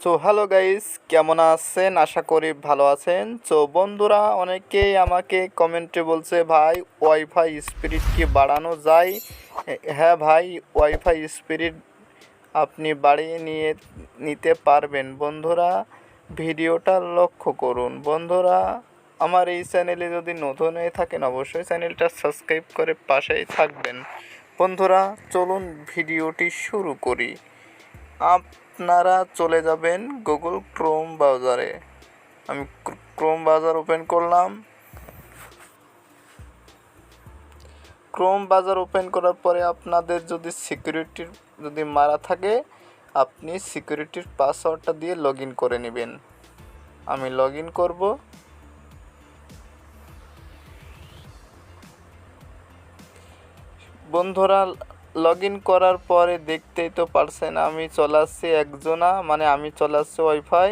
তো hello guys কেমন আছেন? আশা করি ভালো আছেন। তো বন্ধুরা, অনেকেই আমাকে কমেন্টে বলছে, ভাই ওয়াইফাই স্পিড কি বাড়ানো যায়? হ্যাঁ ভাই ওয়াইফাই স্পিড আপনি বাড়িয়ে নিয়ে, নিতে পারবেন। বন্ধুরা, ভিডিওটা লক্ষ্য করুন। বন্ধুরা, আমার এই চ্যানেলে যদি নতুন হয়ে থাকেন, অবশ্যই চ্যানেলটা সাবস্ক্রাইব করে পাশেই থাকবেন। বন্ধুরা, চলুন ভিডিওটি শুরু করি। আপনারা চলে যাবেন গুগল ক্রোম ব্রাউজারে আমি ক্রোম ব্রাউজার ওপেন করলাম। ক্রোম ব্রাউজার ওপেন করার পরে আপনাদের যদি সিকিউরিটির যদি মারা থাকে, আপনি সিকিউরিটির পাসওয়ার্ডটা দিয়ে লগ করে নেবেন। আমি লগ ইন করব। বন্ধুরা লগ ইন করার পরে দেখতেই তো পারছেন আমি চলে আসছি একজনা মানে আমি চলে আসছি ওয়াইফাই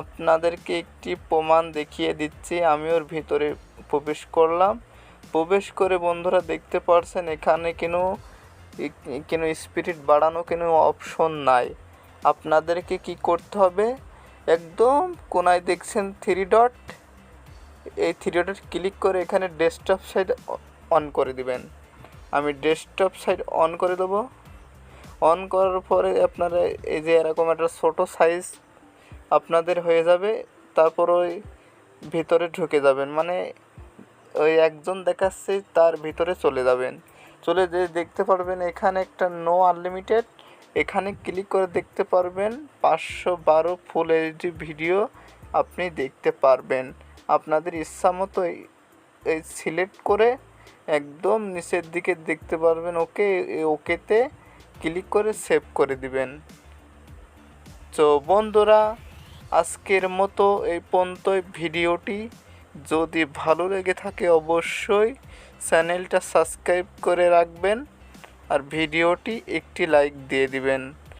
আপনাদেরকে একটি প্রমাণ দেখিয়ে দিচ্ছি, আমি ওর ভিতরে প্রবেশ করলাম। প্রবেশ করে বন্ধুরা দেখতে পারছেন এখানে কোনো কোনো স্পিরিট বাড়ানো, কোনো অপশন নাই। আপনাদেরকে কি করতে হবে? একদম কোনায় দেখছেন থ্রি ডট এই থ্রি ডট ক্লিক করে এখানে ডেস্কটপ সাইড অন করে দিবেন। আমি ডেস্কটপ সাইড অন করে দেবো। অন করার পরে আপনারা এই যে এরকম একটা ছোটো সাইজ আপনাদের হয়ে যাবে, তারপর ওই ভিতরে ঢুকে যাবেন। মানে ওই একজন দেখাচ্ছে, তার ভিতরে চলে যাবেন। চলে যে দেখতে পারবেন এখানে একটা নো আনলিমিটেড এখানে ক্লিক করে দেখতে পারবেন, পাঁচশো বারো ফুল এইচডি ভিডিও আপনি দেখতে পারবেন। আপনাদের ইচ্ছা মতো এই সিলেক্ট করে একদম নিচের দিকে দেখতে পারবেন, ওকে ওকেতে ক্লিক করে সেভ করে দিবেন। তো বন্ধুরা, আজকের মতো এই পর্যন্ত ভিডিওটি। যদি ভালো লেগে থাকে অবশ্যই চ্যানেলটা সাবস্ক্রাইব করে রাখবেন আর ভিডিওটি একটি লাইক দিয়ে দিবেন।